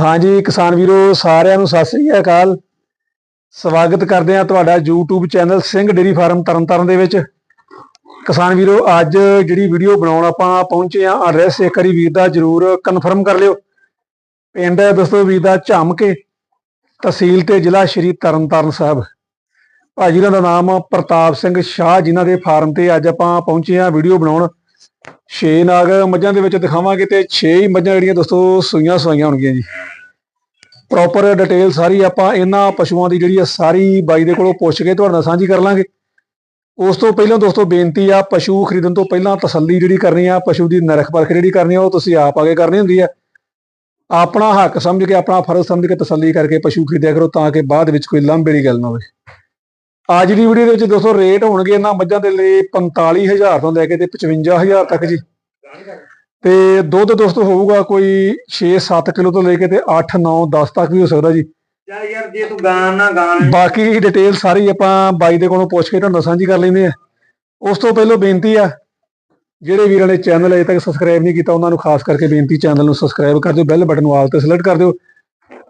ਹਾਂਜੀ, ਕਿਸਾਨ ਵੀਰੋ, ਸਾਰਿਆਂ ਨੂੰ ਸਤਿ ਸ੍ਰੀ ਅਕਾਲ। ਸਵਾਗਤ ਕਰਦੇ ਆ ਤੁਹਾਡਾ YouTube channel Singh dairy farm Tarn Taran ਦੇ ਵਿੱਚ। ਕਿਸਾਨ ਵੀਰੋ, ਅੱਜ ਜਿਹੜੀ ਵੀਡੀਓ ਬਣਾਉਣ ਆਪਾਂ ਪਹੁੰਚੇ ਆ ਐਡਰੈਸ ਇੱਕ ਵਾਰੀ ਵੀਰ ਦਾ ਜਰੂਰ ਕਨਫਰਮ ਕਰ ਲਿਓ। ਪਿੰਡ ਹੈ ਦੋਸਤੋ ਵੀਰ ਦਾ ਝਾਮਕੇ, ਤਹਿਸੀਲ ਤੇ ਜ਼ਿਲ੍ਹਾ ਸ਼੍ਰੀ ਤਰਨਤਾਰਨ ਸਾਹਿਬ। ਭਾਜੀ ਉਹਨਾਂ ਦਾ ਨਾਮ ਪ੍ਰਤਾਪ ਸਿੰਘ ਸ਼ਾਹ, ਜਿਨ੍ਹਾਂ ਦੇ ਫਾਰਮ ਤੇ ਅੱਜ ਆਪਾਂ ਪਹੁੰਚੇ ਆ ਵੀਡੀਓ ਬਣਾਉਣ। 6 ਨਾਗ ਮੱਝਾਂ ਦੇ ਵਿੱਚ ਦਿਖਾਵਾਂਗੇ ਤੇ 6 ਹੀ ਮੱਝਾਂ ਜਿਹੜੀਆਂ ਦੋਸਤੋ ਸੂਈਆਂ ਸਵਾਈਆਂ ਹੋਣਗੀਆਂ ਜੀ। ਪ੍ਰੋਪਰ ਡਿਟੇਲ ਸਾਰੀ ਆਪਾਂ ਇਹਨਾਂ ਪਸ਼ੂਆਂ ਦੀ ਜਿਹੜੀ ਆ ਸਾਰੀ ਬਾਈ ਦੇ ਕੋਲੋਂ ਪੁੱਛ ਕੇ ਤੁਹਾਡੇ ਨਾਲ ਸਾਂਝੀ ਕਰ ਲਾਂਗੇ। ਉਸ ਤੋਂ ਪਹਿਲਾਂ ਦੋਸਤੋ ਬੇਨਤੀ ਆ, ਪਸ਼ੂ ਖਰੀਦਣ ਤੋਂ ਪਹਿਲਾਂ ਤਸੱਲੀ ਜਿਹੜੀ ਕਰਨੀ ਆ, ਪਸ਼ੂ ਦੀ ਨਰਖ ਪਰਖ ਜਿਹੜੀ ਕਰਨੀ ਆ, ਉਹ ਤੁਸੀਂ ਆਪ ਆਗੇ ਕਰਨੀ ਹੁੰਦੀ ਆ। ਆਪਣਾ ਹੱਕ ਸਮਝ ਕੇ, ਆਪਣਾ ਫਰਜ਼ ਸਮਝ ਕੇ ਤਸੱਲੀ ਕਰਕੇ ਪਸ਼ੂ ਖਰੀਦਿਆ ਕਰੋ ਤਾਂ ਕਿ ਬਾਅਦ ਵਿੱਚ ਕੋਈ ਲੰਬੇ ਦੀ ਗੱਲ ਨਾ ਹੋਵੇ। ਅੱਜ ਦੀ ਵੀਡੀਓ ਦੇ ਵਿੱਚ ਦੋਸਤੋ ਰੇਟ ਹੋਣਗੇ ਇਹਨਾਂ ਮੱਝਾਂ ਦੇ ਲਈ 45000 ਤੋਂ ਲੈ ਕੇ ਤੇ 55000 ਤੱਕ ਜੀ। ਤੇ ਦੁੱਧ ਦੋਸਤੋ ਹੋਊਗਾ ਕੋਈ 6-7 ਕਿਲੋ ਤੋਂ ਲੈ ਕੇ ਤੇ 8-9 10 ਤੱਕ ਵੀ ਹੋ ਸਕਦਾ ਜੀ। ਯਾਰ ਯਾਰ ਜੇ ਤੂੰ ਗਾਣ ਨਾ ਗਾਣ ਬਾਕੀ ਡਿਟੇਲ ਸਾਰੀ ਆਪਾਂ ਬਾਈ ਦੇ ਕੋਲੋਂ ਪੁੱਛ ਕੇ ਤੁਹਾਨੂੰ ਸਾਂਝੀ ਕਰ ਲੈਂਦੇ ਆ। ਉਸ ਤੋਂ ਪਹਿਲਾਂ ਬੇਨਤੀ ਆ ਜਿਹੜੇ ਵੀਰਾਂ ਨੇ ਚੈਨਲ ਅਜੇ ਤੱਕ ਸਬਸਕ੍ਰਾਈਬ ਨਹੀਂ ਕੀਤਾ ਉਹਨਾਂ ਨੂੰ ਖਾਸ ਕਰਕੇ ਬੇਨਤੀ ਚੈਨਲ ਨੂੰ ਸਬਸਕ੍ਰਾਈਬ ਕਰ ਦਿਓ ਬੈਲ ਬਟਨ ਨੂੰ ਆਲ ਤੇ ਸਿਲੈਕਟ ਕਰ ਦਿਓ।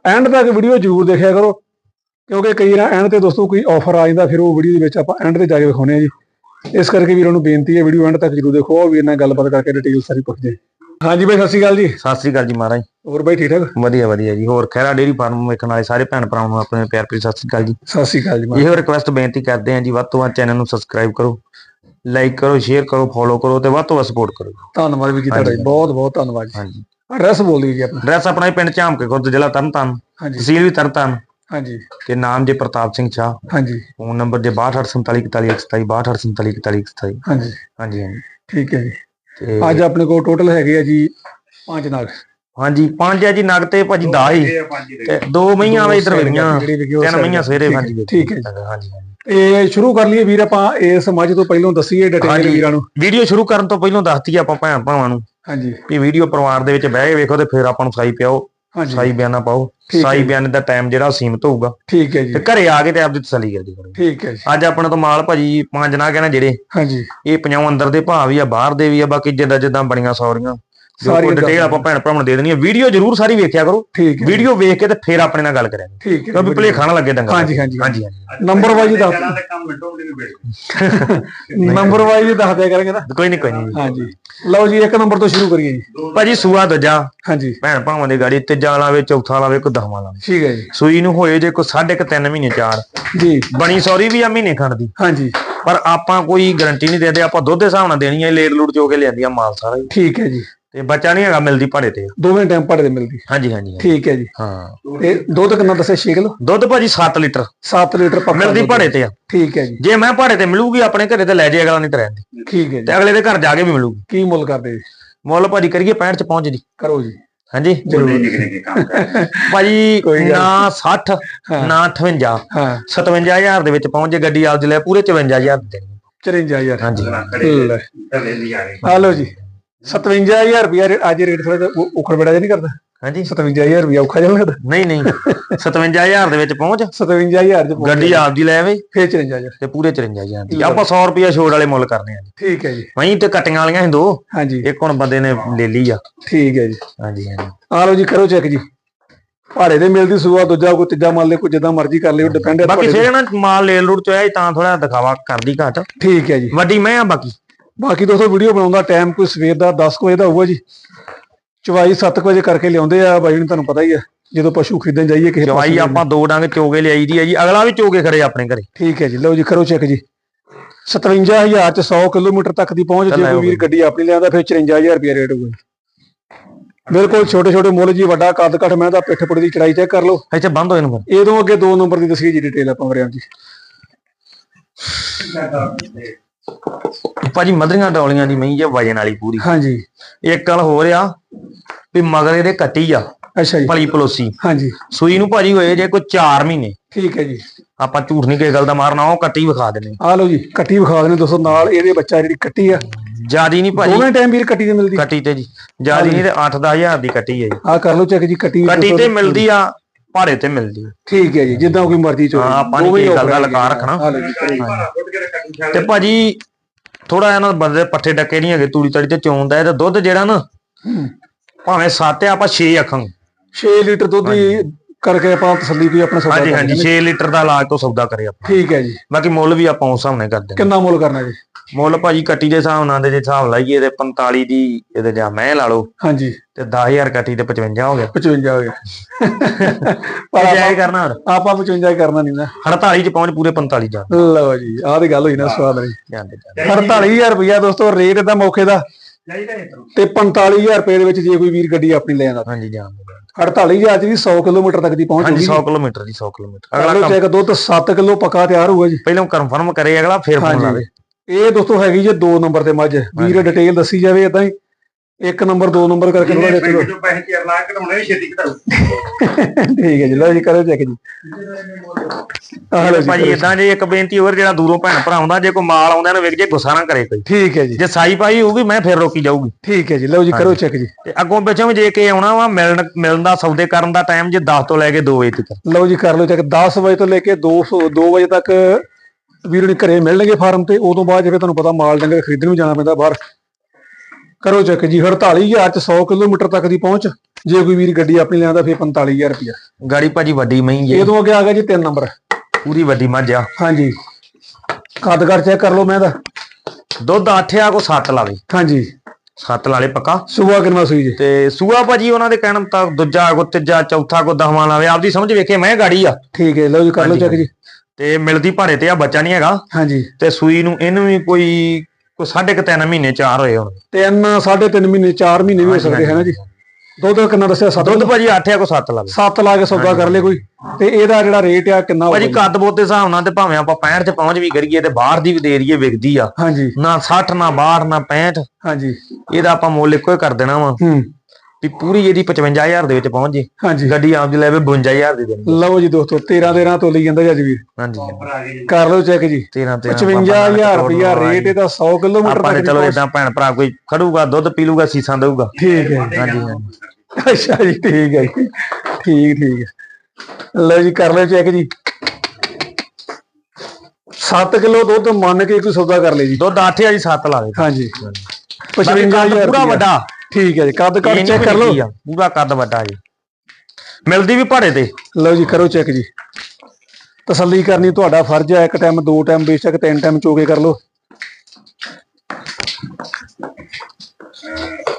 ਐਂਡ ਤੱਕ ਵੀਡੀਓ ਜ਼ਰੂਰ ਦੇਖਿਆ ਕਰੋ। ਕਿਉਂਕਿ ਕਈ ਵਾਰ ਐਂਡ ਤੇ ਦੋਸਤੋ ਕੋਈ ਆਫਰ ਆ ਜਾਂਦਾ ਫਿਰ ਉਹ ਵੀਡੀਓ ਦੇ ਵਿੱਚ ਆਪਾਂ ਐਂਡ ਤੇ ਜਾ ਕੇ ਵਿਖਾਉਣੇ ਆ ਜੀ। ਇਸ ਕਰਕੇ ਵੀਰਾਂ ਨੂੰ ਬੇਨਤੀ ਹੈ ਵੀਡੀਓ ਐਂਡ ਤੱਕ ਜ਼ਰੂਰ ਦੇਖੋ ਉਹ ਵੀਰ ਨਾਲ ਗੱਲਬਾਤ ਕਰਕੇ ਡਿਟੇਲ ਸਾਰੀ ਪੁੱਛ ਜੇ ਹਾਂਜੀ ਬਾਈ ਸਤਿ ਸ਼੍ਰੀ ਅਕਾਲ ਜੀ। ਸਤਿ ਸ੍ਰੀ ਅਕਾਲ ਜੀ ਮਹਾਰਾਜ। ਹੋਰ ਬਾਈ ਠੀਕ ਠਾਕ? ਵਧੀਆ ਵਧੀਆ ਜੀ। ਹੋਰ ਖੈਰਾ ਡੇਰੀ ਫਾਰਮ ਵੇਖਣ ਵਾਲੇ ਸਾਰੇ ਭੈਣ ਭਰਾਵਾਂ ਨੂੰ ਆਪਣੇ ਪਿਆਰ ਭਰੀ ਸਤਿ ਸ੍ਰੀ ਅਕਾਲ ਜੀ। ਸਤਿ ਸ਼੍ਰੀ ਅਕਾਲ ਜੀ। ਇਹੋ ਰਿਕੁਐਸਟ ਬੇਨਤੀ ਕਰਦੇ ਹਾਂ ਜੀ ਵੱਧ ਤੋਂ ਵੱਧ ਚੈਨਲ ਨੂੰ ਸਬਸਕ੍ਰਾਈਬ ਕਰੋ ਲਾਈਕ ਕਰੋ ਸ਼ੇਅਰ ਕਰੋ ਫੋਲੋ ਕਰੋ ਤੇ ਵੱਧ ਤੋਂ ਵੱਧ ਸਪੋਰਟ ਕਰੋ। ਧੰਨਵਾਦ ਵੀ ਤੁਹਾਡਾ ਜੀ ਬਹੁਤ ਬਹੁਤ ਧੰਨਵਾਦ ਜੀ। ਹਾਂਜੀ। ਐਡਰੈਸ ਬੋਲ ਦਿਓ ਜੀ ਆਪਣਾ। ਐਡਰੈਸ ਆਪਣਾ ਪਿੰਡ ਝਾਮਕੇ ਖੁਰਦ ਜ਼ਿਲ੍ਹਾ ਤਰਨਤਾਰਨ। ਤਹਿਸੀਲ ਵੀ ਤਰਨਤਾਰਨ। ਹਾਂਜੀ। ਤੇ ਨਾਮ ਜੇ ਪ੍ਰਤਾਪ ਸਿੰਘ ਸ਼ਾਹ। ਹਾਂਜੀ। ਫੋਨ ਨੰਬਰ ਜੇ 6247414127 6247414127 ਹਾਂਜੀ। ਹਾਂਜੀ ਹਾਂਜੀ। ਠੀਕ ਹੈ ਜੀ। ਅੱਜ ਆਪਣੇ ਕੋਲ ਟੋਟਲ ਹੈਗੇ ਆ ਜੀ ਪੰਜ ਨਾਗ। ਹਾਂਜੀ ਪੰਜ ਹੈ ਜੀ ਨਗ ਤੇ ਭਾਜੀ 10 ਹੀ। ਤੇ ਦੋ ਮਈਆਂ ਵੇ ਇਧਰ ਵੇਗੀਆਂ ਤਿੰਨ ਮਈਆਂ ਸਵੇਰੇ। ਹਾਂਜੀ ਠੀਕ ਹੈ। ਹਾਂਜੀ ਇਹ ਸ਼ੁਰੂ ਕਰ ਲਈਏ ਵੀਰ ਆਪਾਂ ਇਸ ਮੱਝ ਤੋਂ ਪਹਿਲਾਂ ਦੱਸੀਏ ਡਿਟੇਲ। ਵੀਰਾਂ ਨੂੰ। ਵੀਡੀਓ ਸ਼ੁਰੂ ਕਰਨ ਤੋਂ ਪਹਿਲਾਂ ਦੱਸਤੀ ਆਪਾਂ ਭੈਣ ਭਾਵਾਂ ਨੂੰ ਹਾਂਜੀ। ਵੀ ਵੀਡੀਓ ਪਰਿਵਾਰ ਦੇ ਵਿੱਚ ਬਹਿ ਕੇ ਵੇਖੋ ਤੇ ਫਿਰ ਆਪਾਂ ਨੂੰ ਸਾਈ ਪਿਆਓ। ਹਾਂਜੀ। ਸਾਈ ਬਿਆਨਾ ਪਾਓ। ਸਾਈ। ਬਿਆਨ ਦਾ ਟਾਈਮ ਜਿਹੜਾ ਸੀਮਤ ਹੋਊਗਾ। ਠੀਕ ਹੈ ਜੀ। ਤੇ ਘਰੇ ਆ ਕੇ ਤੇ ਆਪਦੀ ਤਸੱਲੀ ਕਰਦੀ ਕਰੋ ਠੀਕ ਹੈ ਜੀ। ਅੱਜ ਆਪਣੇ ਤੋਂ ਮਾਲ ਭਾਜੀ ਪੰਜ ਨਾ ਕਹਿੰਦੇ ਜਿਹੜੇ। ਹਾਂਜੀ। ਇਹ ਪੰਜਾਂ ਅੰਦਰ ਦੇ ਭਾਅ ਵੀ ਆ ਬਾਹਰ ਦੇ ਵੀ ਆ ਬਾਕੀ ਜਿੱਦਾਂ ਜਿੱਦਾਂ ਬਣੀਆਂ ਸੌਰੀਆਂ। ਕੋਈ ਡਿਟੇਲ ਆਪਾਂ ਭੈਣ ਭਰਾਵਾਂ ਨੂੰ ਦੇ ਦੇਣੀ ਹੈ। ਵੀਡੀਓ ਜ਼ਰੂਰ ਸਾਰੀ ਵੇਖਿਆ ਕਰੋ। ਠੀਕ ਹੈ ਵੀਡੀਓ ਵੇਖ ਕੇ ਤੇ ਫਿਰ ਆਪਣੇ ਨਾਲ ਗੱਲ ਕਰਿਆ ਕਰੋ। ਠੀਕ ਹੈ ਕਿਉਂਕਿ ਭਲੇ ਖਾਣਾ ਲੱਗੇ ਡੰਗਾ ਹਾਂਜੀ, ਹਾਂਜੀ, ਹਾਂਜੀ। ਨੰਬਰ ਵਾਈਜ਼ ਦੱਸ। ਨੰਬਰ ਵਾਈਜ਼ ਦੱਸ ਦਿਆ ਕਰਾਂਗੇ ਨਾ। ਕੋਈ ਨਹੀਂ ਕੋਈ ਨਹੀਂ। ਹਾਂਜੀ। ਲਓ ਜੀ ਇੱਕ ਨੰਬਰ ਤੋਂ ਸ਼ੁਰੂ ਕਰੀਏ ਜੀ। ਭਾਜੀ ਸੂਆ ਦੂਜਾ। ਹਾਂਜੀ। ਭੈਣ ਭਾਵਾਂ ਦੀ ਗਾੜੀ ਤੀਜਾ ਲਾਵੇ ਚੌਥਾ ਲਾਵੇ ਕੋਈ ਦਸਵਾਂ ਲਾਵੇ ਠੀਕ ਹੈ ਜੀ। ਸੂਈ ਨੂੰ ਹੋਏ ਜੇ ਕੋਈ ਸਾਢੇ ਕੁ ਤਿੰਨ ਮਹੀਨੇ ਚਾਰ। ਜੀ। ਬਣੀ ਸੌਰੀ ਵੀ ਆ ਮਹੀਨੇ ਖੰਡ ਦੀ। ਹਾਂਜੀ। ਪਰ ਆਪਾਂ ਕੋਈ ਗਾਰੰਟੀ ਨਹੀਂ ਦਿੰਦੇ ਆਪਾਂ ਦੁੱਧ ਦੇ ਹਿਸਾਬ ਨਾਲ ਦੇਣੀ ਹੈ ਲੇਟ ਲੂਟ ਜੋ ਕੇ ਲਿਆਂਦੀ ਆ ਮਾਲ ਸਾਰਾ। ਠੀਕ ਹੈ ਜੀ। ਤੇ ਬੱਚਾ ਨਹੀਂ ਹੈਗਾ ਮਿਲਦੀ ਭਾੜੇ ਤੇ। ਦੋਵੇਂ ਟਾਈਮ ਪੜਦੇ ਮਿਲਦੀ। ਹਾਂਜੀ ਹਾਂਜੀ ਹਾਂਜੀ। ਠੀਕ ਹੈ ਜੀ। ਹਾਂ। ਤੇ ਦੁੱਧ ਕਿੰਨਾ ਦੱਸਿਆ? 6 ਕਿਲੋ? ਦੁੱਧ ਭਾਜੀ 7 ਲੀਟਰ। 7 ਲੀਟਰ ਪੱਕਾ ਮਿਲਦੀ ਦੁੱਧ। ਭਾੜੇ ਤੇ ਆ। ਠੀਕ ਹੈ ਜੀ। ਜੇ ਮੈਂ ਭਾੜੇ ਤੇ ਮਿਲੂਗੀ ਆਪਣੇ ਘਰੇ ਤੇ ਲੈ ਜੇ ਅਗਲਾ ਨਹੀਂ ਤੇ ਰਹਿੰਦੀ ਠੀਕ ਹੈ ਜੀ। ਤੇ ਅਗਲੇ ਦੇ ਘਰ ਜਾ ਕੇ ਵੀ ਮਿਲੂਗੀ। ਕੀ ਮੁੱਲ ਕਰਦੇ ਜੀ? ਮੁੱਲ ਭਾਜੀ ਕਰੀਏ 65 ਚ ਪਹੁੰਚ ਜੀ। ਕਰੋ ਜੀ। ਹਾਂਜੀ। ਜ਼ਰੂਰ। ਭਾਜੀ ਕੋਈ ਗੱਲ ਨਾ 60 ਹਾਂ। ਨਾ 58 ਹਾਂ। 57000 ਦੇ ਵਿੱਚ ਪਹੁੰਚ ਜੇ ਗੱਡੀ ਆਪਦੀ ਲੈ ਪੂਰੇ 54000 ਦੇ ਦੇਣੀ। 54000 ਹਾਂਜੀ। ਲੈ। ਹਲੋ ਜੀ। 57000 ਰੁਪਿਆ ਅੱਜ ਰੇਟ ਥੋੜਾ ਉਖੜ ਬੜਾ ਜਿਹਾ ਨਹੀਂ ਕਰਦਾ। ਹਾਂਜੀ। 57000 ਰੁਪਿਆ ਔਖਾ ਜਿਹਾ ਲੱਗਦਾ ਨਹੀਂ ਨਹੀਂ। 57000 ਦੇ ਵਿੱਚ ਪਹੁੰਚ। 57000 ਚ ਪਹੁੰਚ ਗੱਡੀ ਆਪਦੀ ਲੈ ਆਵੇ। ਫੇਰ 54000 ਤੇ ਪੂਰੇ 54000 ਦੀ। ਆਪਾਂ 100 ਰੁਪਿਆ ਛੋੜ ਵਾਲੇ ਮੁੱਲ ਕਰਨੇ ਆ ਜੀ। ਠੀਕ ਹੈ ਜੀ। ਵਹੀਂ ਤੇ ਕਟੀਆਂ ਵਾਲੀਆਂ ਸੀ ਦੋ। ਹਾਂਜੀ। ਇੱਕ ਹੁਣ ਬੰਦੇ ਨੇ ਲੈ ਲਈ ਆ। ਠੀਕ ਹੈ ਜੀ। ਹਾਂਜੀ ਹਾਂਜੀ। ਆ ਲਓ ਜੀ ਕਰੋ ਚੈੱਕ ਜੀ। ਭਾੜੇ ਦੇ ਮਿਲਦੀ ਸੂਆ ਦੂਜਾ ਕੋਈ ਤੀਜਾ ਮੰਨ ਲੈ ਕੋਈ ਜਿੱਦਾਂ ਮਰਜ਼ੀ ਕਰ ਲਿਓ ਡਿਪੈਂਡ ਹੈ ਬਾਕੀ ਫਿਰ ਨਾ ਮਾਲ ਲੇਲ ਰੂਟ ਚ ਆਇਆ ਤਾਂ ਥੋੜਾ ਦਿਖਾਵਾ ਕਰਦੀ ਘੱਟ। ਠੀਕ ਹੈ ਜੀ। ਵੱਡੀ ਮੈਂ ਆ ਬਾਕੀ। ਬਾਕੀ ਦੋਸਤੋ ਵੀਡੀਓ ਬਣਾਉਣ ਦਾ ਟਾਈਮ ਕੋਈ ਸਵੇਰ ਦਾ 10 ਕੁ ਵਜੇ ਦਾ ਹੋਊਗਾ ਜੀ। ਚਵਾਈ 7 ਵਜੇ ਕਰਕੇ ਲਿਆਉਂਦੇ ਆ ਬਾਈ ਨੂੰ ਤੁਹਾਨੂੰ ਪਤਾ ਹੀ ਆ ਜਦੋਂ ਪਸ਼ੂ ਖਰੀਦਣ ਜਾਈਏ ਕਿਸੇ ਚਵਾਈ ਆਪਾਂ ਦੋ ਡੰਗ ਚੋਗੇ ਲਿਆਈ ਦੀ ਆ ਜੀ ਅਗਲਾ ਵੀ ਚੋਗੇ ਖੜੇ ਆਪਣੇ ਘਰੇ। ਠੀਕ ਹੈ ਜੀ ਲਓ ਜੀ ਕਰੋ ਚੈੱਕ ਜੀ। 57000 ਚ 100 ਕਿਲੋਮੀਟਰ ਤੱਕ ਦੀ ਪਹੁੰਚ ਜੇ ਕੋਈ ਵੀਰ ਗੱਡੀ ਆਪਣੀ ਲਿਆਂਦਾ ਫਿਰ 54000 ਰੁਪਏ ਰੇਟ ਹੋਊਗਾ ਜੀ। ਬਿਲਕੁਲ ਛੋਟੇ ਛੋਟੇ ਮੁੱਲ ਜੀ ਵੱਡਾ ਕੱਦ ਕੱਠ ਮੈਂ ਤਾਂ ਪਿੱਠ ਪੁੱਟ ਦੀ ਚੜਾਈ ਚੈੱਕ ਕਰ ਲਓ। ਇੱਥੇ ਬੰਦ ਹੋਏ ਨੂੰ ਫਿਰ। ਇਹਦੋਂ ਅੱਗੇ ਦੋ ਨੰਬਰ ਦੀ ਦੱਸੀ ਜੀ ਡਿਟੇਲ ਆਪਾਂ ਵਰਿਆਂ ਦੀ ਭਾਜੀ ਮਧਰੀਆਂ ਡੌਲੀਆਂ ਦੀ ਮਹੀਂ ਜੇ ਵਜਨ ਵਾਲੀ ਪੂਰੀ। ਹਾਂਜੀ। ਇੱਕ ਗੱਲ ਹੋ ਰਿਹਾ ਵੀ ਮਗਰ ਇਹਦੇ ਕੱਟੀ ਆ ਅੱਛਾ ਜੀ। ਭਲੀ ਪਲੋਸੀ। ਹਾਂਜੀ। ਸੂਈ ਨੂੰ ਭਾਜੀ ਹੋਏ ਜੇ ਕੋਈ 4 ਮਹੀਨੇ। ਠੀਕ ਹੈ ਜੀ। ਆਪਾਂ ਝੂਠ ਨਹੀਂ ਕਿਸੇ ਗੱਲ ਦਾ ਮਾਰਨਾ ਉਹ ਕੱਟੀ ਵਿਖਾ ਦੇਣੀ ਆ ਲਓ ਜੀ ਕੱਟੀ ਵਿਖਾ ਦੇਣੇ ਦੋਸਤੋ ਨਾਲ ਇਹਦੇ ਬੱਚਾ ਜਿਹੜੀ ਕੱਟੀ ਆ। ਜਿਆਦੀ ਨਹੀਂ ਭਾਜੀ। ਦੋਵੇਂ ਟਾਈਮ ਵੀਰ ਕੱਟੀ ਤੇ ਮਿਲਦੀ। ਕੱਟੀ ਤੇ ਜੀ। ਜਿਆਦੀ ਨਹੀਂ ਤੇ 8-10000 ਦੀ ਕੱਟੀ ਹੈ ਜੀ। ਆ ਕਰ ਲਓ ਚੈੱਕ ਜੀ ਕੱਟੀ ਕੱਟੀ ਤੇ ਮਿਲਦੀ ਆ। ਭਾੜੇ ਤੇ ਮਿਲਦੀ ਆ। ਠੀਕ ਹੈ ਜੀ ਜਿੱਦਾਂ ਕੋਈ ਮਰਜ਼ੀ ਚੋ ਹਾਂ, ਆਪਾਂ ਨੀ ਕਿਸੇ ਗੱਲ ਦਾ ਲਗਾ ਰੱਖਣਾ। ਤੇ ਭਾਜੀ ਥੋੜਾ ਇਹਨਾਂ ਬੰਦੇ ਪੱਠੇ ਡੱਕੇ ਨਹੀਂ ਹੈਗੇ ਤੂੜੀ ਤੜੀ ਤੇ ਚੋਂਦਾ ਇਹ ਤੇ ਦੁੱਧ ਜਿਹੜਾ ਨਾ ਹੂੰ, ਭਾਵੇਂ 7 ਆ ਆਪਾਂ 6 ਅੱਖਾਂ 6 ਲੀਟਰ ਦੁੱਧ ਦੀ ਕਰਕੇ ਆਪਾਂ ਤਸੱਲੀ ਕੋਈ ਆਪਣਾ ਸੌਦਾ ਹਾਂਜੀ ਹਾਂਜੀ ਲੈਂਦੇ। 6 ਲੀਟਰ ਦਾ ਇਲਾਜ ਤੋਂ ਸੌਦਾ ਕਰੇ ਆਪਾਂ। ਠੀਕ ਹੈ ਜੀ। ਬਾਕੀ ਮੁੱਲ ਵੀ ਆਪਾਂ ਉਸ ਹਿਸਾਬ ਨਾਲ ਕਰਦੇ ਹਾਂ। ਕਿੰਨਾ ਮੁੱਲ ਕਰਨਾ ਜੀ? ਮੁੱਲ ਭਾਜੀ ਕੱਟੀ ਦੇ ਹਿਸਾਬ ਨਾਲ ਦੇ ਜੇ ਹਿਸਾਬ ਲਾਈਏ ਤੇ 45 ਦੀ ਇਹਦੇ ਜਾਂ ਮੈਂ ਲਾ ਲਓ ਹਾਂਜੀ। ਤੇ 10000 ਕੱਟੀ ਤੇ 55 ਹੋ ਗਿਆ। 55 ਹੋ ਗਿਆ। ਪਰ ਜਾਇ ਕਰਨਾ ਹੋਰ। ਆਪਾਂ 55 ਕਰਨਾ ਨਹੀਂ ਨਾ। 48 ਚ ਪਹੁੰਚ ਪੂਰੇ 45 ਜਾਂ ਲਓ ਜੀ ਆਹ ਤੇ ਗੱਲ ਹੋਈ ਨਾ ਸਵਾਦ ਵਾਲੀ। ਜਾਂਦੇ ਜਾਂਦੇ। 48000 ਰੁਪਇਆ ਦੋਸਤੋ ਰੇਟ ਦਾ ਮੌਕੇ ਦਾ। ਤੇ। 45000 ਰੁਪਏ ਦੇ ਵਿੱਚ ਜੇ ਕੋਈ ਵੀਰ ਗੱਡੀ ਆਪਣੀ ਲੈ ਆਉਂਦਾ ਹਾਂਜੀ ਜਾਂਦੇ 48000 ਚ ਵੀ 100 ਕਿਲੋਮੀਟਰ ਤੱਕ ਦੀ ਪਹੁੰਚ ਹਾਂਜੀ ਹੋਊਗੀ। 100 ਕਿਲੋਮੀਟਰ ਦੀ 100 ਕਿਲੋਮੀਟਰ। ਅਗਲਾ ਚੈੱਕ ਦੁੱਧ 7 ਕਿਲੋ ਪੱਕਾ ਤਿਆਰ ਹੋਊਗਾ ਜੀ। ਪਹਿਲਾਂ ਕਨਫਰਮ ਕਰੇ ਅਗਲਾ ਫੇਰ ਫੋਨ ਹਾਂਜੀ। ਲਾਵੇ। ਇਹ ਦੋਸਤੋ ਹੈਗੀ ਜੇ 2 ਨੰਬਰ ਤੇ ਮੱਝ ਵੀਰ ਡਿਟੇਲ ਦੱਸੀ ਜਾਵੇ ਇਦਾਂ ਹੀ। ਇੱਕ ਨੰਬਰ 2 ਨੰਬਰ ਕਰਕੇ ਥੋੜਾ ਜਿਹਾ ਚਲੋ। ਜੋ ਪੈਸੇ ਚਿਰ ਲਾ ਕੇ ਘਟਾਉਣੇ ਛੇਤੀ ਘਟਾਓ ਠੀਕ ਹੈ ਜੀ ਲਓ ਜੀ ਕਰੋ ਚੈੱਕ ਜੀ। ਆਹ ਲਓ ਜੀ ਭਾਜੀ। ਇਦਾਂ ਜੇ ਇੱਕ ਬੇਨਤੀ ਹੋਰ ਜਿਹੜਾ ਦੂਰੋਂ ਭੈਣ ਭਰਾ ਆਉਂਦਾ ਜੇ ਕੋਈ ਮਾਲ ਆਉਂਦਾ ਨਾ ਵੇਖ ਜੇ ਗੁੱਸਾ ਨਾ ਕਰੇ ਕੋਈ। ਠੀਕ ਹੈ ਜੀ। ਜੇ ਸਾਈ ਪਾਈ ਹੋਊਗੀ ਮੈਂ ਫੇਰ ਰੋਕੀ ਜਾਊਗੀ। ਠੀਕ ਹੈ ਜੀ ਲਓ ਜੀ ਕਰੋ ਚੈੱਕ ਜੀ। ਤੇ ਅੱਗੋਂ ਪਿੱਛੋਂ ਵੀ ਜੇ ਕੇ ਆਉਣਾ ਵਾ ਮਿਲਣ ਮਿਲਣ ਦਾ ਸੌਦੇ ਕਰਨ ਦਾ ਟਾਈਮ ਜੇ 10 ਤੋਂ ਲੈ ਕੇ 2 ਵਜੇ ਤੱਕ। ਲਓ ਜੀ ਕਰ ਲਓ ਚੈੱਕ 10 ਵਜੇ ਤੋਂ ਲੈ ਕੇ 200 2 ਵਜੇ ਤੱਕ ਵੀਰ ਨੇ ਘਰੇ ਮਿਲਣਗੇ ਫਾਰਮ ਤੇ ਉਦੋਂ ਬਾਅਦ ਜਿਵੇਂ ਤੁਹਾਨੂੰ ਪਤਾ ਮਾਲ ਡੰਗਰ ਖਰੀਦਣ ਵੀ ਜਾਣਾ ਪੈਂਦਾ ਬਾਹਰ। ਕਰੋ ਚੈੱਕ ਜੀ 48000 ਚ 100 ਕਿਲੋਮੀਟਰ ਤੱਕ ਦੀ ਪਹੁੰਚ ਜੇ ਕੋਈ ਵੀਰ ਗੱਡੀ ਆਪਣੀ ਲਿਆਂਦਾ ਫਿਰ 45000 ਰੁਪਇਆ। ਗਾੜੀ ਭਾਜੀ ਵੱਡੀ ਮਹੀਂ ਜੇ ਇਹ ਤੋਂ ਅੱਗੇ ਆ ਗਿਆ ਜੀ 3 ਨੰਬਰ। ਪੂਰੀ ਵੱਡੀ ਮੱਝ ਆ। ਹਾਂਜੀ। ਕੱਦ ਕਰ ਚੈੱਕ ਕਰ ਲਓ ਮੈਂ ਦਾ ਦੁੱਧ ਆਠਿਆ ਕੋ 7 ਲਾਵੇ। ਹਾਂਜੀ। 7 ਲਾਲੇ ਪੱਕਾ। ਸੁਬਾ ਕਿੰਨਾ ਸੂਈ ਜੀ? ਤੇ ਸੂਆ ਭਾਜੀ ਉਹਨਾਂ ਦੇ ਕਹਿਣ ਤਾਂ ਦੂਜਾ ਕੋ ਤੀਜਾ ਚੌਥਾ ਕੋ ਦਸਵਾਂ ਲਾਵੇ। ਆਪਦੀ ਸਮਝ ਵੇਖੇ ਮੈਂ ਗਾੜੀ ਆ। ਠੀਕ ਹੈ ਲਓ ਜੀ ਕਰ ਲਓ ਚੈੱਕ ਜੀ। ਤੇ ਮਿਲਦੀ ਭਾੜੇ ਤੇ ਆ ਬੱਚਾ ਨਹੀਂ ਹੈਗਾ। ਹਾਂਜੀ। ਤੇ ਸੂਈ ਨੂੰ ਇਹਨੂੰ ਵੀ ਕੋਈ ਕੋਈ ਸਾਢੇ ਕੁ ਤਿੰਨ ਮਹੀਨੇ ਚਾਰ ਹੋਏ ਹੁਣ ਤਿੰਨ ਸਾਢੇ ਤਿੰਨ ਮਹੀਨੇ 4 ਮਹੀਨੇ ਵੀ ਹੋ ਸਕਦੇ ਹੈ ਨਾ ਜੀ। ਦੁੱਧ ਕਿੰਨਾ ਦੱਸਿਆ 7 ਦੁੱਧ ਭਾਜੀ ਆਠਿਆ ਕੋ 7 ਲਾਵੇ 7 ਲਾ ਕੇ ਸੌਦਾ ਕਰ ਲੇ ਕੋਈ। ਤੇ ਇਹਦਾ ਜਿਹੜਾ ਰੇਟ ਆ ਕਿੰਨਾ ਹੋਊਗਾ ਭਾਜੀ ਜੀ? ਕੱਦ ਬੋਤ ਦੇ ਹਿਸਾਬ ਨਾਲ ਤੇ ਭਾਵੇਂ ਆਪਾਂ 65 ਤੇ ਪਹੁੰਚ ਵੀ ਕਰੀਏ ਤੇ ਬਾਹਰ ਦੀ ਵੀ ਦੇ ਰਹੀਏ ਵਿਕਦੀ ਆ। ਹਾਂਜੀ। ਨਾ 60 ਨਾ 62 ਨਾ 65 ਹਾਂਜੀ। ਇਹਦਾ ਆਪਾਂ ਮੁੱਲ ਇੱਕੋ ਹੀ ਕਰ ਦੇਣਾ ਵਾ। ਹੂੰ। ਵੀ ਪੂਰੀ ਇਹਦੀ 55000 ਦੇ ਵਿੱਚ ਪਹੁੰਚ ਜੇ। ਹਾਂਜੀ। ਗੱਡੀ ਆਪ ਦੀ ਲੈਵੇ 52000 ਦੀ ਦੇਣੀ। ਲਓ ਜੀ ਦੋਸਤੋ 13 13 ਤੋਂ ਲਈ ਜਾਂਦਾ ਜੀ ਅੱਜ ਵੀਰ ਹਾਂਜੀ। ਜੀ ਕਰ ਲਓ ਚੈੱਕ ਜੀ। 13 13 55000 ਰੁਪਇਆ ਰੇਟ ਇਹਦਾ 100 ਕਿਲੋਮੀਟਰ ਤੱਕ ਚਲੋ। ਇਦਾਂ ਭੈਣ ਭਰਾ ਕੋਈ ਖੜੂਗਾ ਦੁੱਧ ਪੀ ਲੂਗਾ ਸੀਸਾਂ ਦੇਊਗਾ। ਠੀਕ ਹੈ। ਹਾਂਜੀ ਅੱਛਾ ਜੀ ਠੀਕ ਹੈ ਜੀ। ਠੀਕ ਠੀਕ ਹੈ। ਲਓ ਜੀ ਕਰ ਲਓ ਚੈੱਕ ਜੀ। 7 ਕਿਲੋ ਦੁੱਧ ਮੰਨ ਕੇ ਕੋਈ ਸੌਦਾ ਕਰ ਲਈ ਜੀ। ਦੁੱਧ 8 ਆ ਜੀ 7 ਲਾ ਦੇ ਹਾਂਜੀ। ਬਾਕੀ ਕੱਦ 55000 ਪੂਰਾ ਵੱਡਾ। ਠੀਕ ਹੈ ਜੀ ਕੱਦ ਕੱਦ ਚੈੱਕ ਕਰ ਲਓ। ਪੂਰਾ ਕੱਦ ਵੱਡਾ ਜੀ। ਮਿਲਦੀ ਵੀ ਭਾੜੇ ਤੇ। ਲਓ ਜੀ ਕਰੋ ਚੈੱਕ ਜੀ। ਤਸੱਲੀ ਕਰਨੀ ਤੁਹਾਡਾ ਫਰਜ਼ ਹੈ ਇੱਕ ਟਾਈਮ ਦੋ ਟਾਈਮ ਬੇਸ਼ੱਕ ਤਿੰਨ ਟਾਈਮ ਚੋਕੇ ਕਰ ਲਓ।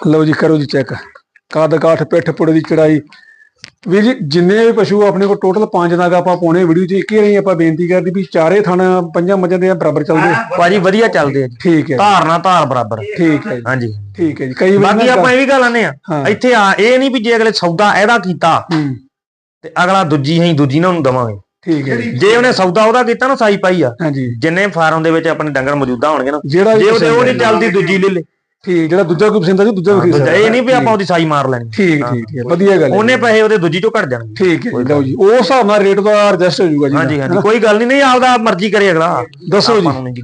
ਲਓ ਜੀ ਕਰੋ ਜੀ ਚੈੱਕ ਕੱਦ ਕਾਠ ਪਿੱਠ ਪੁੜੇ ਦੀ ਚੜਾਈ। ਵੀ ਜੀ ਜਿੰਨੇ ਵੀ ਪਸ਼ੂ ਆਪਣੇ ਕੋਲ ਟੋਟਲ ਪੰਜ ਨਾਗ ਆਪਾਂ ਪਾਉਣੇ ਵੀਡੀਓ 'ਚ ਇੱਕ ਹੀ ਰਹੀ ਆਪਾਂ ਬੇਨਤੀ ਕਰਦੇ ਵੀ ਚਾਰੇ ਥਣ ਪੰਜਾਂ ਮੱਝਾਂ ਦੇ ਬਰਾਬਰ ਚੱਲਦੇ। ਭਾਜੀ ਵਧੀਆ ਚੱਲਦੇ ਆ ਜੀ। ਠੀਕ ਹੈ ਧਾਰ ਨਾਲ ਧਾਰ ਬਰਾਬਰ। ਠੀਕ ਹੈ ਹਾਂਜੀ। ਠੀਕ ਹੈ ਜੀ। ਕਈ ਵਾਰ ਬਾਕੀ ਆਪਾਂ ਇਹ ਵੀ ਗੱਲ ਆਨੇ ਆ। ਇੱਥੇ ਆ ਇਹ ਨਹੀਂ ਵੀ ਜੇ ਅਗਲੇ ਸੌਦਾ ਇਹਦਾ ਕੀਤਾ ਤੇ ਅਗਲਾ ਦੂਜੀ ਹੀ ਦੂਜੀ ਨਾਲ ਨੂੰ ਦਵਾਂਗੇ। ਠੀਕ ਹੈ ਜੀ। ਜੇ ਉਹਨੇ ਸੌਦਾ ਉਹਦਾ ਕੀਤਾ ਨਾ ਸਾਈ ਪਾਈ ਆ। ਹਾਂਜੀ। ਜਿੰਨੇ ਫਾਰਮ ਦੇ ਵਿੱਚ ਆਪਣੇ ਡੰਗਰ ਮੌਜੂਦਾ ਹੋਣਗੇ ਨਾ ਜੇ ਉਹਦੇ ਉਹ ਨਹੀਂ ਚੱਲਦੀ ਦੂਜੀ ਲੈ ਲੈ। ਠੀਕ ਜਿਹੜਾ ਦੂਜਾ ਕੋਈ ਪਸੰਦ ਆ ਜੀ ਦੂਜਾ ਵੀ ਖਰੀਦ ਸਕਦਾ ਇਹ ਨਹੀਂ ਵੀ ਆਪਾਂ ਉਹਦੀ ਸਾਈ ਮਾਰ ਲੈਣੀ। ਠੀਕ ਠੀਕ ਠੀਕ ਵਧੀਆ ਗੱਲ ਹੈ ਉਹਨੇ ਪੈਸੇ ਉਹਦੇ ਦੂਜੀ ਚੋਂ ਘਟ ਜਾਣਗੇ ਠੀਕ ਹੈ ਲਓ ਜੀ ਉਸ ਹਿਸਾਬ ਨਾਲ ਰੇਟ ਦਾ ਐਡਜਸਟ ਹੋ ਜਾਊਗਾ ਜੀ ਹਾਂਜੀ ਹਾਂਜੀ ਕੋਈ ਗੱਲ ਨਹੀਂ ਨਹੀਂ ਆਪਦਾ ਮਰਜ਼ੀ ਕਰੇ ਅਗਲਾ। ਦੱਸੋ ਜੀ।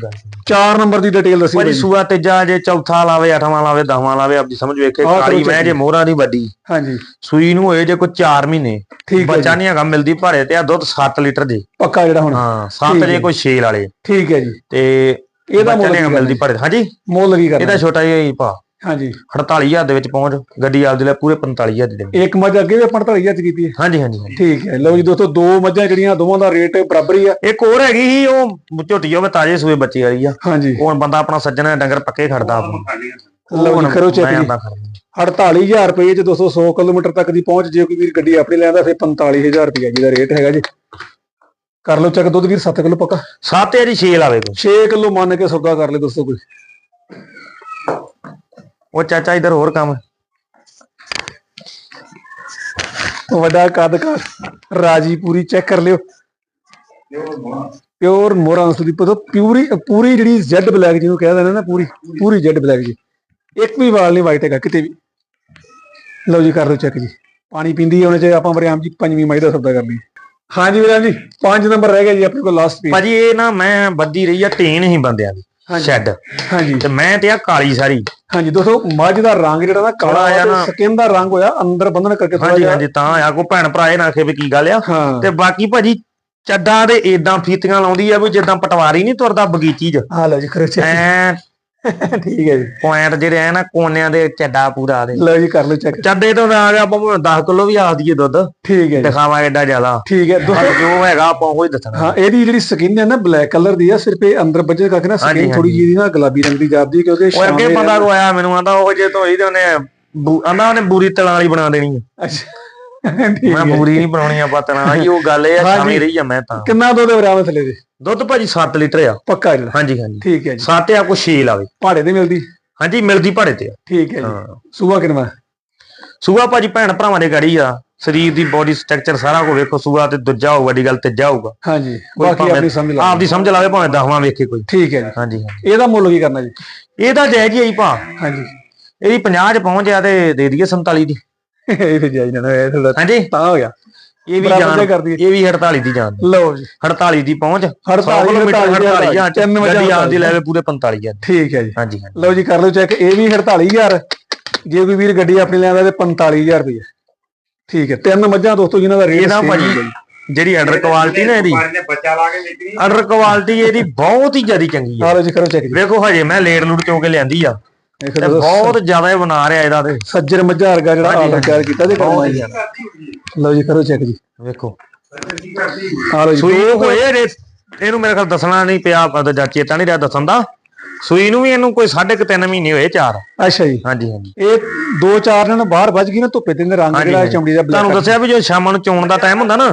4 ਨੰਬਰ ਦੀ ਡਿਟੇਲ ਦੱਸੀ ਭਾਜੀ ਸੂਆ ਤੀਜਾ ਜੇ ਚੌਥਾ ਲਾਵੇ ਅੱਠਵਾਂ ਲਾਵੇ ਦਸਵਾਂ ਲਾਵੇ ਆਪਦੀ ਸਮਝ ਵੇਖੇ ਕਾਲੀ ਮੈਂ ਜੇ ਮੋਹਰਾ ਦੀ ਵੱਡੀ। ਹਾਂਜੀ। ਸੂਈ ਨੂੰ ਹੋਏ ਜੇ ਕੋਈ 4 ਮਹੀਨੇ ਬੱਚਾ ਨਹੀਂ ਹੈਗਾ ਮਿਲਦੀ ਭਾਰੇ ਤੇ ਆ ਦੁੱਧ 7 ਲੀਟਰ ਦੇ ਪੱਕਾ ਜਿਹੜਾ ਹੁਣ। ਹਾਂ ਠੀਕ 7 ਹੈ। ਜੇ। ਕੋਈ 6 ਵਾਲੇ ਠੀਕ ਹੈ ਜੀ। ਤੇ ਇਹਦਾ ਮੁੱਲ ਨਹੀਂ ਕੀ ਮਿਲਦੀ ਭਾਰੇ ਹਾਂਜੀ? ਮੁੱਲ ਕੀ ਕਰਨਾ? ਇਹਦਾ ਛੋਟਾ ਜਿਹਾ ਹੀ ਭਾ। ਹਾਂਜੀ। 48000 ਦੇ ਵਿੱਚ ਪਹੁੰਚ ਗੱਡੀ ਆਪਦੇ ਲਈ ਪੂਰੇ 45000 ਦੀ ਦੇਣੀ। ਇੱਕ ਮੱਝ ਅੱਗੇ ਵੀ ਆਪਾਂ 48000 ਚ ਕੀਤੀ ਹੈ? ਹਾਂਜੀ ਹਾਂਜੀ। ਠੀਕ ਹੈ। ਲਓ ਜੀ ਦੋਸਤੋ ਦੋ ਮੱਝਾਂ ਜਿਹੜੀਆਂ ਦੋਵਾਂ ਦਾ ਰੇਟ ਬਰਾਬਰ ਹੀ ਆ। ਇੱਕ ਹੋਰ ਹੈਗੀ ਸੀ ਉਹ ਝੋਟੀ ਹੋਵੇ ਤਾਜੇ ਸੂਏ ਬੱਚੀ ਵਾਲੀ ਆ। ਹਾਂਜੀ। ਉਹ ਹੁਣ ਬੰਦਾ ਆਪਣਾ ਸੱਜਣਾ ਡੰਗਰ ਪੱਕੇ ਖੜਦਾ ਆਪਣਾ ਖਾਣੀਆਂ ਲਓ ਜੀ ਕਰੋ ਚੈੱਕ ਮੈਂ ਜੀ। ਆਂਦਾ ਖੜਦਾ 48000 ਰੁਪਏ ਚ 200 ਕਿਲੋਮੀਟਰ ਤੱਕ ਦੀ ਪਹੁੰਚ ਜੇ ਕੋਈ ਵੀਰ ਗੱਡੀ ਆਪਣੀ ਲੈਂਦਾ ਫਿਰ 45000 ਰੁਪਏ ਜੀ ਦਾ ਰੇਟ ਹੈਗਾ ਜੀ। ਕਰ ਲਓ ਚੈੱਕ ਦੁੱਧ ਵੀਰ 7 ਕਿਲੋ ਪੱਕਾ। 7 ਜਾਂ 6 ਲਾਵੇ ਕੋਈ 6 ਕਿਲੋ ਮੰਨ ਕੇ ਸੌਦਾ ਕਰ ਲੈ ਦੋਸਤੋ ਕੋਈ। ਉਹ ਚਾਚਾ ਇਧਰ ਹੋਰ ਕੰਮ। ਵੱਡਾ ਕੱਦ ਕਾ ਰਾਜੀ ਪੂਰੀ ਚੈੱਕ ਕਰ ਲਿਓ। ਪਿਓਰ ਮੋਰਾ ਨਸਲ ਦੀ ਪਤਾ ਪਿਊਰੀ ਪੂਰੀ ਜਿਹੜੀ ਜੈਡ ਬਲੈਕ ਜਿਹਨੂੰ ਕਹਿ ਦਿੰਦੇ ਨਾ ਪੂਰੀ ਪੂਰੀ ਜੈਡ ਬਲੈਕ ਜੀ। ਇੱਕ ਵੀ ਵਾਲ ਨਹੀਂ ਵਾਈਟ ਹੈਗਾ ਕਿਤੇ ਵੀ। ਲਓ ਜੀ ਕਰ ਲਓ ਚੈੱਕ ਜੀ। ਪਾਣੀ ਪੀਂਦੀ ਹੈ ਉਹਨੇ ਚ ਆਪਾਂ ਵਰਿਆਮ ਜੀ ਪੰਜਵੀਂ ਮਾਈ ਦਾ ਸੌਦਾ ਕਰ ਲਈ ਹਾਂਜੀ ਵੀਰਾਂ ਜੀ ਪੰਜ ਨੰਬਰ ਰਹਿ ਗਿਆ ਜੀ ਆਪਣੇ ਕੋਲ ਲਾਸਟ ਪੀਸ ਭਾਜੀ ਇਹ ਨਾ ਮੈਂ ਬੱਦੀ ਰਹੀ ਆ ਟੀਨ ਹੀ ਬੰਦਿਆਂ ਦੀ। ਸ਼ੈੱਡ ਹਾਂਜੀ। ਤੇ ਮੈਂ ਤੇ ਆ ਕਾਲੀ ਸਾਰੀ। ਹਾਂਜੀ ਦੋਸਤੋ ਮੱਝ ਦਾ ਰੰਗ ਜਿਹੜਾ ਨਾ ਕਾਲਾ ਆ ਨਾ- ਸਕਿਨ ਦਾ ਰੰਗ ਹੋਇਆ ਅੰਦਰ ਬੰਧਨ ਕਰਕੇ ਥੋੜਾ ਹਾਂਜੀ ਹਾਂਜੀ ਤਾਂ ਆ ਕੋ ਭੈਣ ਭਰਾ ਇਹ ਨਾ ਆਖੇ ਵੀ ਕੀ ਗੱਲ ਆ। ਹਾਂ। ਤੇ ਬਾਕੀ ਭਾਜੀ ਚੱਡਾ ਦੇ ਏਦਾਂ ਫੀਤੀਆਂ ਲਾਉਂਦੀ ਆ ਵੀ ਜਿੱਦਾਂ ਪਟਵਾਰੀ ਨਹੀਂ ਤੁਰਦਾ ਬਗੀਚੀ 'ਚ। ਆ ਲਓ ਜੀ ਕਰੋ ਚੈੱਕ ਐ ਠੀਕ ਹੈ ਜੀ। ਪੁਆਇੰਟ ਜਿਹੜੇ ਆ ਨਾ ਕੋਨਿਆਂ ਦੇ ਚੱਡਾ ਪੂਰਾ ਦੇ। ਲਓ ਜੀ ਕਰ ਲਓ ਚੈੱਕ ਚੱਡੇ ਤੋਂ ਆ ਗਿਆ ਆਪਾਂ 10 ਕਿਲੋ ਵੀ ਆ ਦਈਏ ਦੁੱਧ। ਠੀਕ ਹੈ ਦਿਖਾਵਾਂ ਐਡਾ ਜ਼ਿਆਦਾ। ਠੀਕ ਹੈ ਦੋਸਤੋ ਜੋ ਹੈਗਾ ਆਪਾਂ ਉਹ ਹੀ ਦੱਸਣਾ। ਹਾਂ ਇਹਦੀ ਜਿਹੜੀ ਸਕਿਨ ਹੈ ਨਾ ਬਲੈਕ ਕਲਰ ਦੀ ਆ ਸਿਰਫ ਇਹ ਅੰਦਰ ਵੱਜੇ ਕਰਕੇ ਨਾ ਸਕਿਨ ਥੋੜੀ ਜਿਹੀ ਨਾ ਗੁਲਾਬੀ ਰੰਗ ਦੀ ਜਾਪਦੀ ਹੈ ਕਿਉਂਕਿ ਉਹ ਅੱਗੇ ਬੰਦਾ ਕੋ ਆਇਆ ਮੈਨੂੰ ਆਂਦਾ ਉਹ ਜੇ ਤੇ ਉਹਨੇ ਬੂ- ਆਂਦਾ ਉਹਨੇ ਬੂਰੀ ਤਲਾਂ ਵਾਲੀ ਬਣਾ ਦੇਣੀ ਆ ਅੱਛਾ। ਮੈਂ ਹੈ ਬੂਰੀ ਨਹੀਂ ਬਣਾਉਣੀ ਆਪਾਂ ਤਲਾਂ ਵਾਲੀ ਉਹ ਗੱਲ ਇਹ ਆ। ਛਾਵੇਂ ਰਹੀ ਆ ਮੈਂ ਤਾਂ। ਕਿੰਨਾ ਦੁੱਧ ਵਰਾਵੇਂ ਥੱਲੇ ਦੇ? ਦੁੱਧ ਭਾਜੀ 7 ਲੀਟਰ ਆ। ਪੱਕਾ ਜਿਹੜਾ ਹਾਂਜੀ ਹਾਂਜੀ। ਠੀਕ ਹੈ ਜੀ। 7 ਆ ਕੋ 6 ਲਾਵੇ। ਪਹਾੜੇ ਤੇ ਮਿਲਦੀ? ਹਾਂਜੀ ਮਿਲਦੀ ਭਾੜੇ ਤੇ ਆ। ਠੀਕ ਹੈ ਜੀ। ਹਾਂ। ਸੂਆ ਕਿੰਨਾ? ਸੂਆ ਭਾਜੀ ਭੈਣ ਭਰਾਵਾਂ ਦੇ ਗਾੜੀ ਆ। ਸਰੀਰ ਦੀ ਬੋਡੀ ਸਟਰਕਚਰ ਸਾਰਾ ਕੋ ਵੇਖੋ ਸੂਆ ਤੇ ਦੂਜਾ ਹੋਊ ਵੱਡੀ ਗੱਲ ਤੀਜਾ ਹੋਊਗਾ। ਹਾਂਜੀ ਕੋਈ ਬਾਕੀ ਭਾਵੇਂ ਆਪਣੀ ਸਮਝ ਲਾ ਆਪਦੀ ਸਮਝ ਲਾਵੇ ਭਾਵੇਂ ਦਸਵਾਂ ਵੇਖੇ ਕੋਈ। ਠੀਕ ਹੈ ਜੀ। ਹਾਂਜੀ ਹਾਂਜੀ। ਇਹਦਾ ਮੁੱਲ ਕੀ ਕਰਨਾ ਜੀ? ਇਹਦਾ ਜਾਇਜ਼ ਹੀ ਆਈ ਭਾ ਹਾਂਜੀ। ਇਹਦੀ 50 ਚ ਪਹੁੰਚ ਆ ਤੇ ਦੇ ਦਈਏ 47 ਦੀ। ਇਹ ਫਿਰ ਜਾਈ ਨਾ ਇਹ ਥੋੜਾ ਹਾਂਜੀ। ਤਾਂ ਹੋ ਗਿਆ। ਇਹ ਵੀ ਦੇ ਦਈਏ। ਇਹ ਵੀ 48 ਦੀ ਜਾਣ ਲਓ ਜੀ। 48 ਦੀ ਪਹੁੰਚ। 48 ਕਿਲੋਮੀਟਰ 48 48 ਆ ਤਿੰਨ ਵਜੇ ਗੱਡੀ ਆਪਦੀ ਲੈਵੇ ਪੂਰੇ 45 ਆ। ਠੀਕ ਹੈ ਜੀ। ਹਾਂਜੀ ਹਾਂਜੀ। ਲਓ ਜੀ ਕਰ ਲਓ ਚੈੱਕ ਇਹ ਵੀ 48000 ਜੇ ਕੋਈ ਵੀਰ ਗੱਡੀ ਆਪਣੀ ਲੈਂਦਾ ਤੇ 45000 ਰੁਪਏ ਠੀਕ ਹੈ ਤਿੰਨ ਮੱਝਾਂ ਦੋਸਤੋ ਜਿਨ੍ਹਾਂ ਦਾ ਰੇਟ ਇਹਦਾ ਭਾਜੀ ਜਿਹੜੀ ਆਰਡਰ ਕੁਆਲਿਟੀ ਨਾ ਇਹਦੀ ਆਰਡਰ ਕੁਆਲਿਟੀ ਇਹਦੀ ਬਹੁਤ ਹੀ ਜ਼ਿਆਦਾ ਚੰਗੀ ਆ ਆ ਲਓ ਜੀ ਕਰੋ ਚੈੱਕ ਜੀ। ਵੇਖੋ ਹਜੇ ਮੈਂ ਲੇਟ ਲੂਟ ਚੋ ਕੇ ਲਿਆਂਦੀ ਆ। ਤੇ ਬਹੁਤ ਜ਼ਿਆਦਾ ਬਣਾ ਰਿਹਾ ਇਹਦਾ ਤੇ। ਸੱਜਰ ਮੱਝਾਂ ਵਰਗਾ ਜਿਹੜਾ ਆਰਡਰ ਤਿਆਰ ਕੀਤਾ ਤੇ। ਕਰਦੀ ਹੋਈ ਲਓ ਜੀ ਕਰੋ ਚੈੱਕ ਜੀ। ਵੇਖੋ। ਆ ਲਓ ਜੀ ਸੂਈ ਹੋਏ ਇਹਨੂੰ ਮੇਰੇ ਖਿਆਲ ਦੱਸਣਾ ਨਹੀਂ ਪਿਆ ਪਤਾ ਚੇਤਾ ਨਹੀਂ ਰਿਹਾ ਦੱਸਣ ਦਾ। ਸੂਈ ਨੂੰ ਵੀ ਇਹਨੂੰ ਕੋਈ ਸਾਢੇ ਕੁ ਤਿੰਨ ਮਹੀਨੇ ਹੋਏ ਚਾਰ। ਅੱਛਾ ਜੀ। ਹਾਂਜੀ ਹਾਂਜੀ। ਇਹ ਦੋ ਚਾਰ ਦਿਨ ਬਾਹਰ ਵੱਜ ਗਈ ਨਾ ਧੁੱਪੇ ਤੇ ਰੰਗ ਜਿਹੜਾ। ਚਮੜੀ ਦਾ ਤੁਹਾਨੂੰ ਦੱਸਿਆ ਵੀ ਜੋ ਸ਼ਾਮਾਂ ਨੂੰ ਚੋਣ ਦਾ ਟਾਈਮ ਹੁੰਦਾ ਨਾ।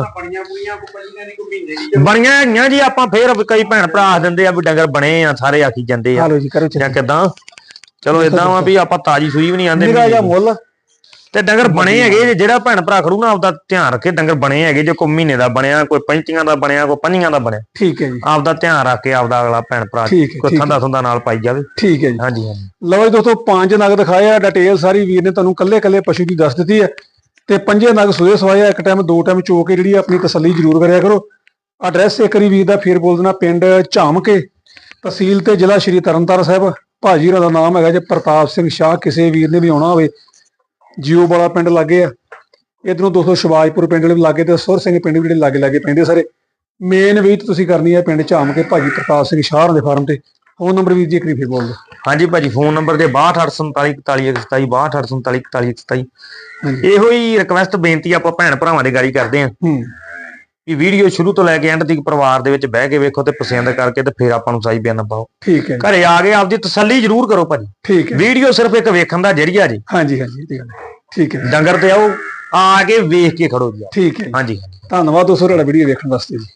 ਬਣੀਆਂ ਹੈਗੀਆਂ ਜੀ ਆਪਾਂ ਫੇਰ ਕਈ ਭੈਣ ਭਰਾ ਦਿੰਦੇ ਆ ਵੀ ਡੰਗਰ ਬਣੇ ਆ ਸਾਰੇ ਆਖੀ ਜਾਂਦੇ ਆ। ਜੀ ਕਰੋ ਜਾਂ ਚੈੱਕ ਕਿਦਾਂ? ਚਲੋ ਇਦਾਂ ਵਾ ਵੀ ਆਪਾਂ ਤਾਜੀ ਸੂਈ ਵੀ ਨਹੀਂ ਆਂਦੇ ਨਿਰਾ ਜਿਹਾ ਮੁੱਲ। ਤੇ ਡੰਗਰ ਬਣੇ ਹੈਗੇ ਜੇ ਜਿਹੜਾ ਭੈਣ ਭਰਾ ਖੜੂ ਨਾ ਆਪਦਾ ਧਿਆਨ ਰੱਖੇ ਡੰਗਰ ਬਣੇ ਹੈਗੇ ਜੇ ਕੋਈ ਮਹੀਨੇ ਦਾ ਬਣਿਆ ਕੋਈ ਪੈਂਤੀਆਂ ਦਾ ਬਣਿਆ ਕੋਈ ਪੰਨੀਆਂ ਦਾ ਬਣਿਆ। ਠੀਕ ਹੈ ਜੀ। ਆਪਦਾ ਧਿਆਨ ਰੱਖ ਕੇ ਆਪਦਾ ਅਗਲਾ ਭੈਣ ਭਰਾ ਕੋਈ। ਥੰਦਾ ਥੰਦਾ ਨਾਲ ਪਾਈ ਜਾਵੇ। ਠੀਕ ਹੈ ਜੀ। ਹਾਂਜੀ ਹਾਂਜੀ। ਲਓ ਜੀ ਦੋਸਤੋ ਪੰਜ ਨਗ ਦਿਖਾਏ ਆ ਡਿਟੇਲ ਸਾਰੀ ਵੀਰ ਨੇ ਤੁਹਾਨੂੰ ਕੱਲੇ ਕੱਲੇ ਪਸ਼ੂ ਦੀ ਦੱਸ ਦਿੱਤੀ ਹੈ। ਤੇ ਪੰਜੇ ਨਗ ਸੂਏ ਸਵਾਏ ਆ ਇੱਕ ਟਾਈਮ ਦੋ ਟਾਈਮ ਚੋ ਕੇ ਜਿਹੜੀ ਆਪਣੀ ਤਸੱਲੀ ਜ਼ਰੂਰ ਕਰਿਆ ਕਰੋ। ਐਡਰੈਸ ਇੱਕ ਵਾਰੀ ਵੀਰ ਦਾ ਫੇਰ ਬੋਲ ਦੇਣਾ ਪਿੰਡ ਝਾਮਕੇ ਤਹਿਸੀਲ ਤੇ ਜ਼ਿਲ੍ਹਾ ਸ਼੍ਰੀ ਤਰਨਤਾਰਨ ਸਾਹਿਬ। ਭਾਜੀ ਹੋਰਾਂ ਦਾ ਨਾਮ ਹੈਗਾ ਜੇ ਪ੍ਰਤਾਪ ਸਿੰਘ ਸ਼ਾਹ ਕਿਸੇ ਵੀਰ ਨੇ ਵੀ ਆਉਣਾ ਹੋਵੇ। ਜੀਓ ਵਾਲਾ ਪਿੰਡ ਲਾਗੇ ਆ। ਇਧਰੋਂ ਦੋਸਤੋ ਸ਼ਿਵਾਜਪੁਰ ਪਿੰਡ ਵਾਲੇ ਵੀ ਲਾਗੇ ਤੇ ਸੁਰ ਸਿੰਘ ਪਿੰਡ ਵੀ ਜਿਹੜੇ ਲਾਗੇ ਲਾਗੇ ਪੈਂਦੇ ਸਾਰੇ। ਮੇਨ ਵਿਜ਼ਿਟ ਤੁਸੀਂ ਕਰਨੀ ਹੈ ਪਿੰਡ ਝਾਮਕੇ ਭਾਜੀ ਪ੍ਰਤਾਪ ਸਿੰਘ ਸ਼ਾਹ ਦੇ ਫਾਰਮ ਤੇ। ਫੋਨ ਨੰਬਰ ਵੀਰ ਜੀ ਇੱਕ ਫੇਰ ਬੋਲ ਦਿਓ। ਹਾਂਜੀ ਭਾਜੀ ਫੋਨ ਨੰਬਰ ਤੇ 6284474127 6284474127 ਹਾਂਜੀ। ਇਹੋ ਹੀ ਰਿਕਵੈਸਟ ਬੇਨਤੀ ਆਪਾਂ ਭੈਣ ਭਰਾਵਾਂ ਦੇ ਗਾੜੀ ਕਰਦੇ ਆਂ। ਹੂੰ। ਵੀ ਵੀਡੀਓ ਸ਼ੁਰੂ ਤੋਂ ਲੈ ਕੇ ਐਂਡ ਤੱਕ ਪਰਿਵਾਰ ਦੇ ਵਿੱਚ ਬਹਿ ਕੇ ਵੇਖੋ ਤੇ ਪਸੰਦ ਕਰਕੇ ਤੇ ਫਿਰ ਆਪਾਂ ਨੂੰ ਸਹੀ ਬਿਆਨ ਪਾਓ। ਠੀਕ ਹੈ ਘਰੇ ਆ ਕੇ ਆਪਦੀ ਤਸੱਲੀ ਜ਼ਰੂਰ ਕਰੋ ਭਾਜੀ। ਠੀਕ ਹੈ। ਵੀਡੀਓ ਸਿਰਫ ਇੱਕ ਵੇਖਣ ਦਾ ਜਰੀਆ ਜੀ। ਹਾਂਜੀ ਹਾਂਜੀ। ਠੀਕ ਹੈ। ਡੰਗਰ ਤੇ ਆਓ ਆ ਕੇ ਵੇਖ ਕੇ ਖੜੋ ਜੀ ਠੀਕ ਹੈ ਹਾਂਜੀ ਧੰਨਵਾਦ ਦੋਸਤੋ ਤੁਹਾਡਾ ਵੀਡੀਓ ਵੇਖਣ ਵਾਸਤੇ ਜੀ।